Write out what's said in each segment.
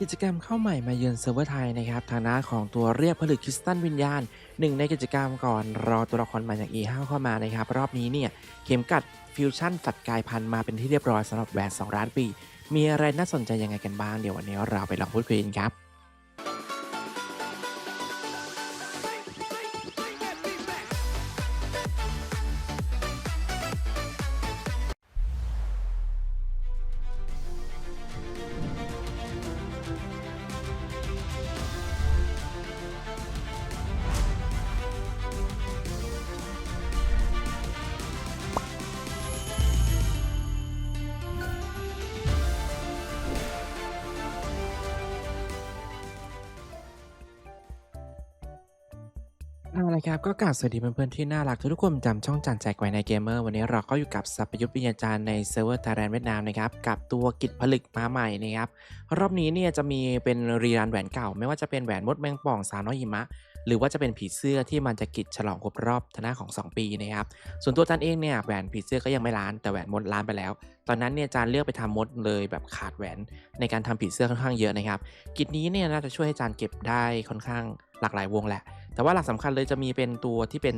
กิจกรรมเข้าใหม่มาเยือนเซิร์ฟเวอร์ไทยนะครับทางด้านของตัวเรียกผลึกคริสตัลวิญญาณหนึ่งในกิจกรรมก่อนรอตัวละครใหม่อย่าง E5 เข้ามานะครับ รอบนี้เนี่ยเข็มกัดฟิวชั่นสัตว์กายพันธุ์มาเป็นที่เรียบร้อยสำหรับแหวน2ล้านปี มีอะไรน่าสนใจยังไงกันบ้าง เดี๋ยววันนี้เราไปลองพูดคุยกันครับ เอาละครับก็กราบสวัสดีเพื่อนๆที่น่ารักทุกๆคนจำช่องจันแจกไว้ในเกมเมอร์วันนี้เราก็อยู่กับสัพยุทธวิญญาจารย์ในเซิร์ฟเวอร์ไทยแลนด์เวียดนามนะครับกับตัวกิจผลึกมาใหม่นะครับรอบนี้เนี่ยจะมีเป็นรีรันแหวนเก่า ไม่ว่าจะเป็นแหวนมดแมงป่องสาวน้อยหิมะ หรือว่าจะเป็นผีเสื้อที่มันจะกิจฉลองครบรอบทนาของ 2 ปีนะครับส่วนตัวจันเองเนี่ยแหวนผีเสื้อก็ยังไม่ล้านแต่แหวนมดล้านไปแล้ว ตอนนั้นเนี่ยจานเลือกไปทำมดเลยแบบขาดแหวนในการทำผีเสื้อค่อนข้างเยอะนะครับกิจนี้เนี่ยน่าจะช่วยให้จานเก็บได้ค่อนข้าง หลากหลายวงแหละ แต่ว่าหลักสำคัญเลยจะมีเป็นตัวที่เป็น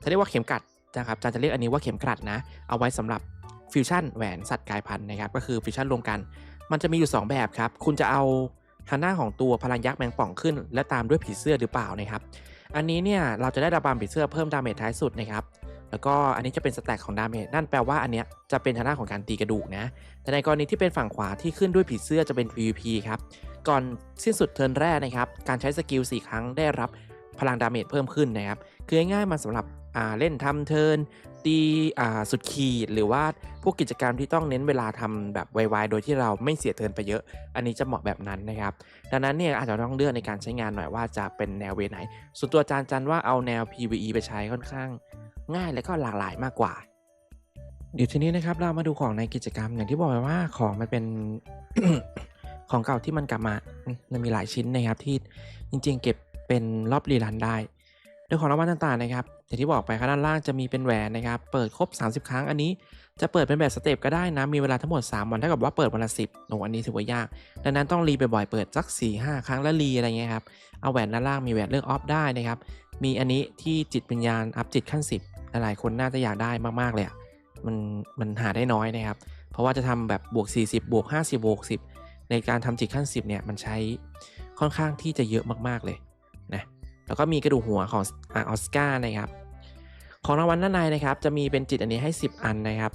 เขาเรียกว่าเข็มกลัดนะครับจานจะเรียกอันนี้ว่าเข็มกลัดนะ เอาไว้สำหรับฟิวชั่นแหวนสัตว์กายพันธุ์นะครับ ก็คือฟิวชั่นรวมกัน มันจะมีอยู่ 2 แบบครับ คุณจะเอาทางหน้าของตัวพลังยักษ์แมงป่องขึ้น และตามด้วยผีเสื้อหรือเปล่านะครับ อันนี้เนี่ยเราจะได้ระบำผีเสื้อเพิ่มดาเมจท้ายสุดนะครับ แล้วก็อันนี้จะเป็นสแต็กของดาเมจนั่นแปลว่าอันเนี้ยจะเป็นทางหน้าของการตีกระดูกนะ แต่ในกรณีที่เป็นฝั่งขวาที่ขึ้นด้วยผีเสื้อจะเป็น PVP ครับ ก่อนสิ้นสุดเทิร์นแรกนะครับ การใช้สกิล 4 ครั้งได้รับพลังดาเมจเพิ่มขึ้นนะครับ คือง่ายๆมันสำหรับเล่นทำเทิร์นตีสุดขีดหรือว่าพวกกิจกรรมที่ต้องเน้นเวลาทำแบบไวๆโดยที่เราไม่เสียเทิร์นไปเยอะ อันนี้จะเหมาะแบบนั้นนะครับ ดังนั้นเนี่ยอาจจะต้องเลือกในการใช้งานหน่อยว่าจะเป็นแนวเวไหน ส่วนตัวอาจารย์จันว่าเอาแนว PVE ไปใช้ค่อนข้าง ง่ายและก็หลากหลายมากกว่า เดี๋ยวทีนี้นะครับเรามาดูของในกิจกรรมอย่างที่บอกไปว่าของมันเป็นของเก่าที่มันกลับมามมันมีหลายชิ้นนะครับที่จริงๆ เก็บเป็นรอบรีรันได้โดยของรางวัลต่างๆนะครับอย่างที่บอกไปข้างด้านล่างจะมีเป็นแหวนนะครับ เปิดครบ 30 ครั้งอันนี้จะเปิดเป็นแบบสเต็ปก็ได้นะ มีเวลาทั้งหมด 3 วันเท่ากับว่าเปิดวันละ10โอ้อันนี้ถือว่ายาก ดังนั้นต้องรีบ่อยๆ เปิดสัก 4 5 ครั้งแล้วรีอะไรเงี้ยครับ เอาแหวนด้านล่างมีแหวนเลือกออฟได้นะครับ มีอันนี้ที่จิตวิญญาณอัพจิตขั้น 10 หลายๆคนน่าจะอยากได้มากๆเลยอะมันมันหาได้น้อยนะครับ เพราะว่าจะทำแบบบวก 40 บวก 50 บวก 10 ในการทำจิตขั้น 10 เนี่ย มันใช้ค่อนข้างที่จะเยอะมากๆเลยนะ แล้วก็มีกระดูกหัวของออสการ์นะครับ ของรางวัลด้านในนะครับ จะมีเป็นจิตอันนี้ให้ 10 อันนะครับ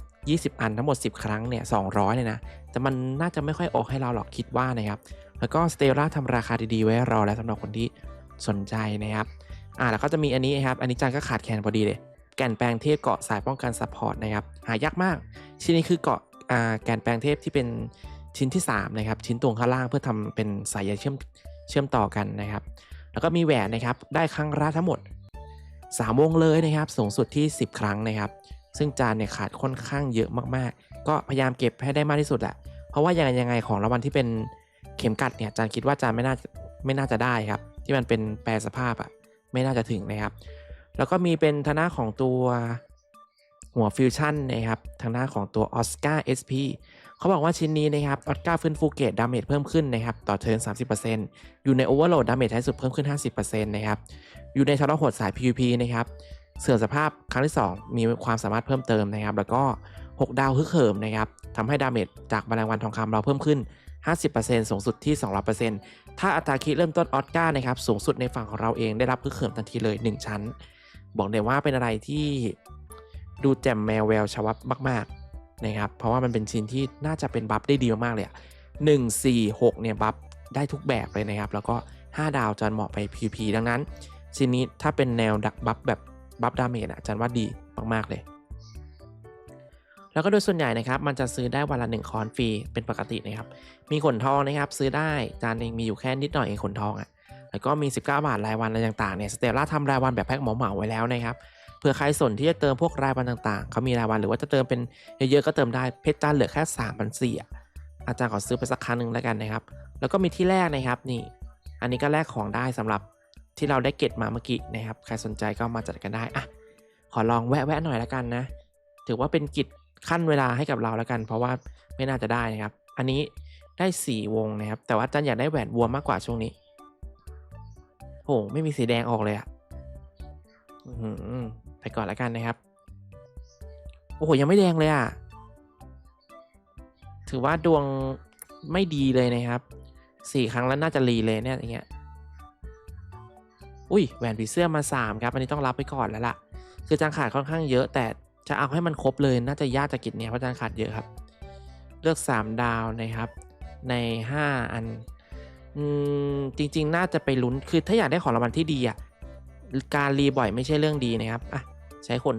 20 อันทั้งหมด 10 ครั้งเนี่ย200เลยนะ แต่มันน่าจะไม่ค่อยออกให้เราหรอกคิดว่านะครับ แล้วก็สเตลล่าทำราคาดีๆไว้รอแล้วสำหรับคนที่สนใจนะครับ อ่าแล้วก็จะมีอันนี้ครับ อันนี้จานก็ขาดแคลนพอดีเลย แก่นแปลงเทพเกาะสายป้องกันซัพพอร์ตนะครับหายากมาก ชิ้นนี้คือเกาะอ่าแก่นแปลงเทพที่เป็นชิ้นที่3นะครับชิ้นตรงข้างล่างเพื่อทำเป็นสายใยเชื่อมเชื่อมต่อกันนะครับ แล้วก็มีแหวนนะครับได้ครั้งละทั้งหมด 3 วงเลยนะครับ สูงสุดที่ 10 ครั้งนะครับ ซึ่งจานเนี่ยขาดค่อนข้างเยอะมากๆ ก็พยายามเก็บให้ได้มากที่สุดแหละเพราะว่ายังไงยังไงของรางวัลที่เป็นเข็มกัดเนี่ยจานคิดว่าจานไม่น่าไม่น่าจะได้ครับ ที่มันเป็นแปรสภาพอะไม่น่าจะถึงนะครับ แล้วก็มีเป็นทางหน้าของตัวหัวฟิวชั่นนะครับ ทางหน้าของตัวออสการ์ SP เขาบอกว่าชิ้นนี้นะครับออสการ์ฟื้นฟูเกตดาเมจเพิ่มขึ้นนะครับ ต่อเทิร์น 30%อยู่ในโอเวอร์โหลดดาเมจท้ายสุดเพิ่มขึ้น 50%นะครับ อยู่ในทรหดสาย PVP นะครับ เสื่อมสภาพครั้งที่ 2 มีความสามารถเพิ่มเติมนะครับ แล้วก็ 6 ดาวฮึกเหิมนะครับทำให้ดาเมจจากแมลงวันทองคำเราเพิ่มขึ้น 50%สูงสุดที่ 200%ถ้าอัตราคิดเริ่มต้นออสการ์นะครับสูงสุดในฝั่งของเราเองได้รับฮึกเหิมทันทีเลย 1 ชั้น บอกเลยว่าเป็นอะไรที่ดูแจ่มแมวแววชวับมาก ๆ นะครับ เพราะว่ามันเป็นชิ้นที่น่าจะเป็นบัฟได้ดีมากๆเลยอะ1 4 6เนี่ยบัฟได้ทุกแบบเลยนะครับ แล้วก็ 5 ดาวจะเหมาะไป PVP ดังนั้น ชิ้นนี้ถ้าเป็นแนวดักบัฟแบบบัฟดาเมจอะจันว่าดีมากๆเลย แล้วก็โดยส่วนใหญ่นะครับ มันจะซื้อได้วันละ 1 คอนฟรีเป็นปกตินะครับ มีขนทองนะครับ ซื้อได้จานเองมีอยู่แค่นิดหน่อยเองขนทองอะ แล้วก็มี 19 บาทรายวันอะไรต่างๆเนี่ยสเตลล่าทำรายวันแบบแพ็คเหมาๆไว้แล้วนะครับเผื่อใครสนที่จะเติมพวกรายวันต่างๆเขามีรายวันหรือว่าจะเติมเป็นเยอะๆก็เติมได้เพชรจานเหลือแค่3 0 0 4อ่อาจารย์ขอซื้อไปสักครั้งหนึ่งแล้วกันนะครับ แล้วก็มีที่แรกนะครับนี่ อันนี้ก็แลกของได้สำหรับที่เราได้เก็บมาเมื่อกี้นะครับ ใครสนใจก็มาจัดกันได้อะขอลองแวะๆหน่อยแล้วกันนะ ถือว่าเป็นกิจขั้นเวลาให้กับเราแล้วกัน เพราะว่าไม่น่าจะได้นะครับ อันนี้ได้สี่วงนะครับ แต่ว่าจันอยากได้แหวนวัวมากกว่าช่วงนี้ โอ้ไม่มีสีแดงออกเลยอะไปก่อนแล้วกันนะครับ โอ้โห ยังไม่แดงเลยอะถือว่าดวงไม่ดีเลยนะครับ สี่ครั้งแล้วน่าจะรีเลยเนี่ยอย่างเงี้ย อุ้ยแหวนผีเสื้อมาสามครับ อันนี้ต้องรับไปก่อนแล้วล่ะ คือจานขาดค่อนข้างเยอะแต่จะเอาให้มันครบเลยน่าจะยากจากกิจเนี่ยเพราะจานขาดเยอะครับ เลือก3ดาวนะครับ ใน5อัน อืมจริง ๆ น่าจะไปลุ้นคือถ้าอยากได้ของรางวัลที่ดีอะการรีบ่อยไม่ใช่เรื่องดีนะครับอะใช้คน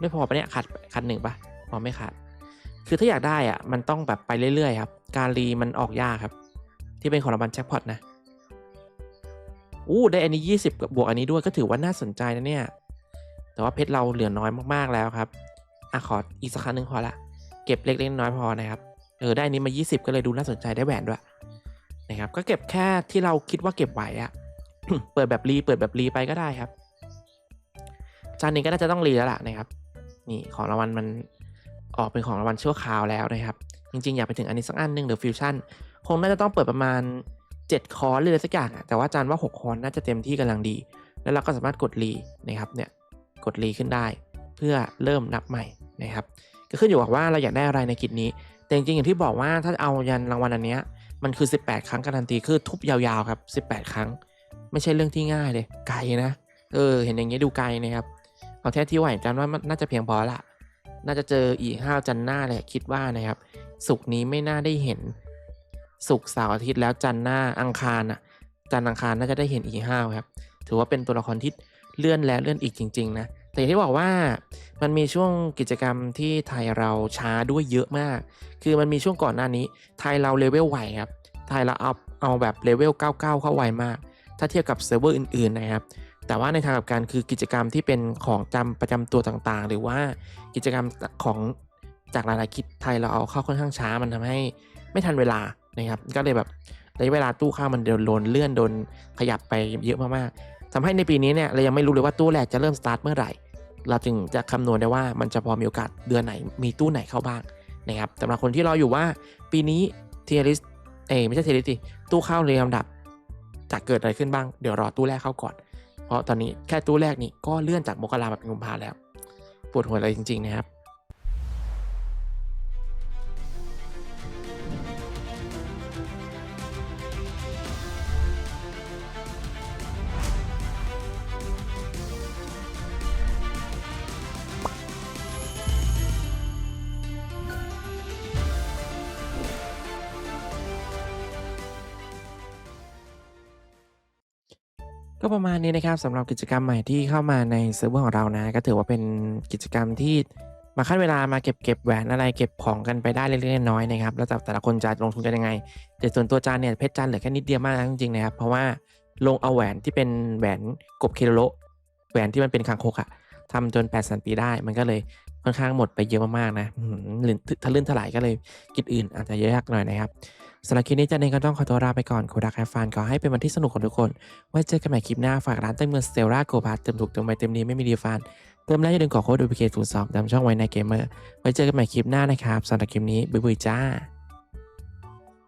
ไม่พอปะเนี่ยขาดขาดหนึ่งปะพอไม่ขาดคือถ้าอยากได้อะมันต้องแบบไปเรื่อยๆครับ การรีมันออกยากครับ ที่เป็นของรางวัลแจ็คพอตนะอู้ได้อันนี้ 20บบวกอันนี้ด้วยก็ถือว่าน่าสนใจนะเนี่ย แต่ว่าเพชรเราเหลือน้อยมากๆแล้วครับอะขออีกสักครั้งหนึ่งพอละ เก็บเล็กๆน้อยพอนะครับ เออได้อันนี้มา 20 ก็เลยดูน่าสนใจได้แหวนด้วย นะครับ ก็เก็บแค่ที่เราคิดว่าเก็บไหวอะเปิดแบบรีเปิดแบบรีไปก็ได้ครับ จานนี้ก็น่าจะต้องรีแล้วล่ะนะครับ นี่ของรางวัลมันออกเป็นของรางวัลชั่วคราวแล้วนะครับ จริงๆ อยากไปถึงอันนี้สักอันหนึ่งเดี๋ยวฟิวชั่นคงน่าจะต้องเปิดประมาณ 7 คอร์สเลยสักอย่างแต่ว่าจารย์ว่า 6 คอร์สน่าจะเต็มที่กำลังดี แล้วเราก็สามารถกดรีนะครับเนี่ยกดรีขึ้นได้ เพื่อเริ่มนับใหม่นะครับ ก็ขึ้นอยู่กับว่าเราอยากได้อะไรในกิจนี้ แต่จริงๆอย่างที่บอกว่าถ้าเอายันรางวัลอันเนี้ย มันคือ 18 ครั้งการันตีคือทุบยาวๆครับ 18 ครั้ง ไม่ใช่เรื่องที่ง่ายเลย ไกลนะ เออ เห็นอย่างเงี้ยดูไกลนะครับเอาแค่ที่ไหวจันว่าน่าจะเพียงพอละ น่าจะเจออีกห้าจันหน้าเลยคิดว่านะครับ สุกนี้ไม่น่าได้เห็น สุกเสาร์อาทิตย์แล้วจันหน้าอังคารอะ จันอังคารน่าจะได้เห็นอีห้าครับ ถือว่าเป็นตัวละครที่เลื่อนแล้วเลื่อนอีกจริง ๆ นะ แต่อย่างที่บอกว่ามันมีช่วงกิจกรรมที่ไทยเราช้าด้วยเยอะมาก คือมันมีช่วงก่อนหน้านี้ ไทยเราเลเวลไหวครับ ไทยเราเอาเอาแบบเลเวล 99 เข้าไวมาก ถ้าเทียบกับเซิร์ฟเวอร์อื่นๆนะครับ แต่ว่าในทางกลับกันคือกิจกรรมที่เป็นของจำประจำตัวต่างๆ หรือว่ากิจกรรมของจากหลายๆคิดไทยเราเอาเข้าค่อนข้างช้ามันทำให้ไม่ทันเวลานะครับ ก็เลยแบบระยะเวลาตู้ข้ามันโดนเลื่อนโดนขยับไปเยอะมากๆ ทำให้ในปีนี้เนี่ยเรายังไม่รู้เลยว่าตู้แรกจะเริ่มสตาร์ทเมื่อไหร่ เราจึงจะคำนวณได้ว่ามันจะพอมีโอกาสเดือนไหนมีตู้ไหนเข้าบ้างนะครับสำหรับคนที่รออยู่ว่าปีนี้เทียริสเอไม่ใช่เทียริสดิตู้เข้าเรียงลำดับจะเกิดอะไรขึ้นบ้างเดี๋ยวรอตู้แรกเข้าก่อน เพราะตอนนี้แค่ตู้แรกนี่ก็เลื่อนจากมกรามาเป็นกุมภาแล้ว ปวดหัวเลยจริงๆนะครับ ก็ประมาณนี้นะครับสำหรับกิจกรรมใหม่ที่เข้ามาในเซิร์ฟเวอร์ของเรานะ ก็ถือว่าเป็นกิจกรรมที่มาขั้นเวลามาเก็บเก็บแหวนอะไรเก็บของกันไปได้เล็กๆน้อยๆนะครับแล้วแต่แต่ละคนจะลงทุนกันยังไง แต่ส่วนตัวจานเนี่ยเพชรจานเหลือแค่นิดเดียวมากจริงๆนะครับเพราะว่าลงเอาแหวนที่เป็นแหวนกบเคโรโลแหวนที่มันเป็นคางคกอะทำจน8สันปีได้ มันก็เลยค่อนข้างหมดไปเยอะมากๆนะหรือทะลึ่งถลายก็เลยกิจอื่นอาจจะยากหน่อยนะครับ สำหรับคลิปนี้จันเองก็ต้องขอตัวลาไปก่อนคุณรักแฮฟานขอให้เป็นวันที่สนุกของทุกคน ไว้เจอกันใหม่คลิปหน้าฝากร้านเต็มเมืองสเตลล่าโกพาเติมถูกเติมไปเต็มดีไม่มีดีฟานเติมแล้วอย่าลืมกดโค้ดดูพีเคศูนย์สองตามช่องไว้ในเกมเมอร์ไว้เจอกันใหม่คลิปหน้านะครับสำหรับคลิปนี้บ๊ายบายจ้า